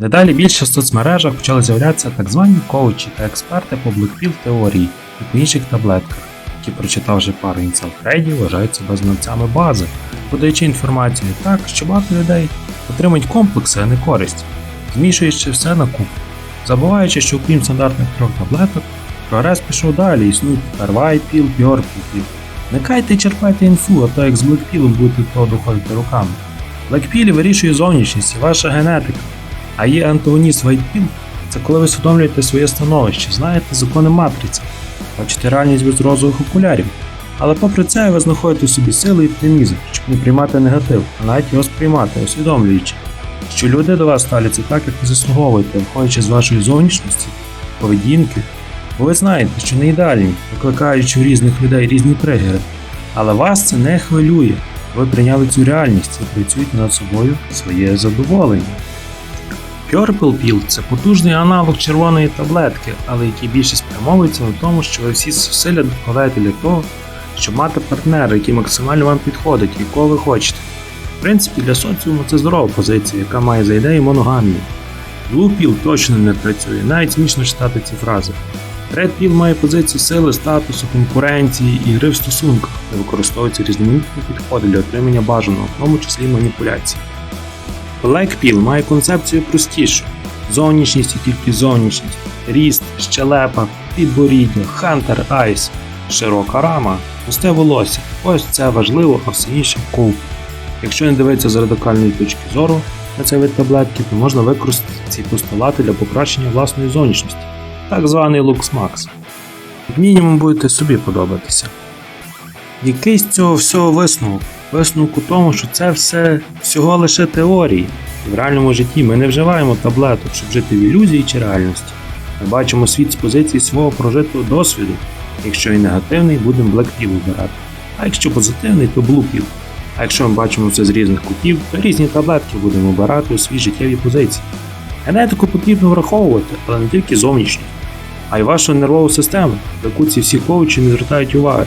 Дедалі більше в соцмережах почали з'являтися так звані коучі та експерти по Blackpill теорії і по інших таблетках, які, прочитавши пару інсалфрейдів, вважають себе знавцями бази, подаючи інформацію так, що багато людей отримують комплекси, а не користь, змішуючи все на купу, забуваючи, що окрім стандартних трьох таблеток, прогрес пішов далі, існують тепер White Pill, Pure Pill. Не кайте і черпайте інфу, а то як з Blackpill будете того доходити руками. Blackpill вирішує зовнішність і ваша генетика. А є антагоніст Whitepill – це коли ви усвідомлюєте своє становище, знаєте закони матриці, бачите реальність без розових окулярів. Але попри це ви знаходите собі сили і оптимізм, щоб не приймати негатив, а навіть його сприймати, усвідомлюючи, що люди до вас ставляться так, як ви заслуговуєте, виходячи з вашої зовнішності, поведінки. Бо ви знаєте, що не ідеальні, викликаючи у різних людей різні тригери. Але вас це не хвилює. Ви прийняли цю реальність і працюєте над собою своє задоволення. Purple Pill – це потужний аналог червоної таблетки, але який більше спрямовується на тому, що ви всі зусилля докладаєте для того, щоб мати партнера, який максимально вам підходить, якого ви хочете. В принципі, для соціуму це здорова позиція, яка має за ідею моногамію. Blue Pill точно не працює, навіть смішно читати ці фрази. Red Pill має позицію сили, статусу, конкуренції і гри в стосунках, де використовуються різноманітні підходи для отримання бажаного, в тому числі маніпуляцій. Black Pill має концепцію простішу: зовнішність і тільки зовнішність, ріст, щелепа, підборіддя, хантер айс, широка рама, густе волосся. Ось це важливо, а все інше кул. Якщо не дивитися з радикальної точки зору на цей вид таблетки, то можна використати ці постулати для покращення власної зовнішності, так званий Lux Max. Як мінімум будете собі подобатися. Який з цього всього висновок? Висновок у тому, що це все всього лише теорії. В реальному житті ми не вживаємо таблеток, щоб жити в ілюзії чи реальності. Ми бачимо світ з позиції свого прожитого досвіду. Якщо і негативний, будемо Pill обирати. А якщо позитивний, то Blue А якщо ми бачимо це з різних кутів, то різні таблетки будемо обирати у свій життєвій позиції. Генетику потрібно враховувати, але не тільки зовнішню, а й вашу нервову систему, яку ці всі коучі не звертають уваги.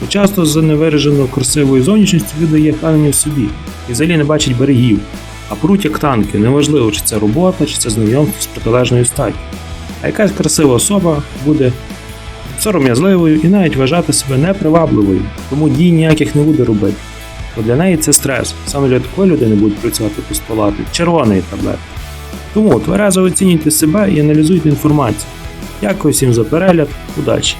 Бо часто за невиражено красивою зовнішністю люди є впевнені в собі і взагалі не бачать берегів, а пруть як танки, неважливо, чи це робота, чи це знайомство з протилежною статтю. А якась красива особа буде сором'язливою і навіть вважати себе непривабливою, тому дій ніяких не буде робити. Бо для неї це стрес. Саме для такої людини будуть працювати постулати червоної таблетки. Тому тверезо оцінюйте себе і аналізуйте інформацію. Дякую всім за перегляд, удачі!